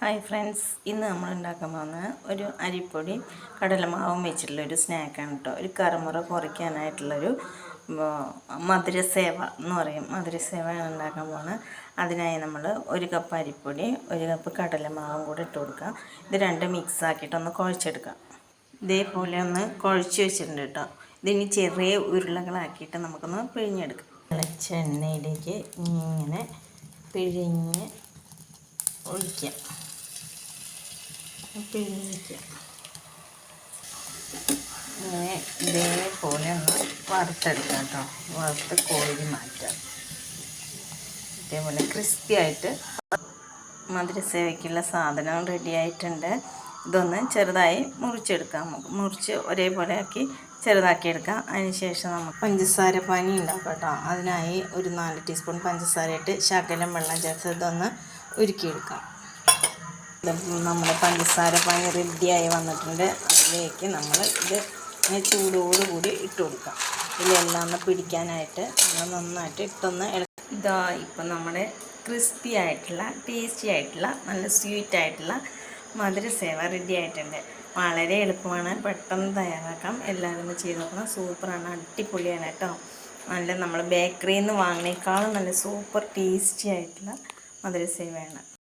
Hi friends ഇന്ന് നമ്മൾ ഉണ്ടാക്കാൻ പോകുന്നത് ഒരു അരിപ്പൊടി കടലമാവും വെച്ചിട്ടുള്ള ഒരു സ്നാക്കാണ് കേട്ടോ ഒരു കറുമുറ കുറയ്ക്കാനായിട്ടുള്ളൊരു മധുരസേവ എന്ന് പറയും. മധുരസേവയാണ് ഉണ്ടാക്കാൻ പോകുന്നത്. അതിനായി നമ്മൾ ഒരു കപ്പ് അരിപ്പൊടി ഒരു കപ്പ് കടലമാവും കൂടെ ഇട്ട് കൊടുക്കുക ഇത് രണ്ടും മിക്സ് ആക്കിയിട്ട് ഒന്ന് കുഴച്ചെടുക്കാം. ഇതേപോലെ ഒന്ന് കുഴച്ച് വെച്ചിട്ടുണ്ട് കേട്ടോ ഇതിനി ചെറിയ ഉരുളകളാക്കിയിട്ട് നമുക്കൊന്ന് പിഴിഞ്ഞെടുക്കാം. തിളച്ച എണ്ണയിലേക്ക് ഇങ്ങനെ പിഴിഞ്ഞ് ഒഴിക്കാം. പിഴിഞ്ഞിട്ട് ഇങ്ങനെ ഇതേപോലെ ഒന്ന് വറുത്തെടുക്കാം കേട്ടോ. വറുത്ത് കോഴി മാറ്റാം. ഇതേപോലെ ക്രിസ്പി ആയിട്ട് മധുരസേവയ്ക്കുള്ള സാധനം റെഡി ആയിട്ടുണ്ട്. ഇതൊന്ന് ചെറുതായി മുറിച്ചെടുക്കാം. മുറിച്ച് ഒരേപോലെ ആക്കി ചെറുതാക്കി എടുക്കാം അതിനുശേഷം നമുക്ക് പഞ്ചസാര പനി ഉണ്ടാക്കാം കേട്ടോ. അതിനായി ഒരു നാല് ടീസ്പൂൺ പഞ്ചസാര ഇട്ട് ശകലം വെള്ളം ചേർത്ത് ഇതൊന്ന് ഉരുക്കിയെടുക്കാം. നമ്മുടെ പഞ്ചസാര റെഡി റെഡിയായി വന്നിട്ടുണ്ട്. അതിലേക്ക് നമ്മൾ ഇത് ചൂടോട് ചൂടോടുകൂടി ഇട്ട് കൊടുക്കാം. ഇതിലെല്ലാം ഒന്ന് പിടിക്കാനായിട്ട് നമ്മൾ നന്നായിട്ട് ഇട്ടൊന്ന് ഇതാ ഇപ്പം നമ്മുടെ ക്രിസ്പി ആയിട്ടുള്ള ടേസ്റ്റി ആയിട്ടുള്ള നല്ല സ്വീറ്റ് ആയിട്ടുള്ള മധുരസേവ റെഡി ആയിട്ടുണ്ട്. വളരെ എളുപ്പമാണ്. പെട്ടെന്ന് തയ്യാറാക്കാം. എല്ലാവരും ചെയ്ത് നോക്കണം. സൂപ്പറാണ്. അടിപൊളിയാണ് കേട്ടോ. നല്ല നമ്മൾ ബേക്കറിയിൽ നിന്ന് വാങ്ങിനേക്കാളും നല്ല സൂപ്പർ ടേസ്റ്റി ആയിട്ടുള്ള മധുരസേവയാണ്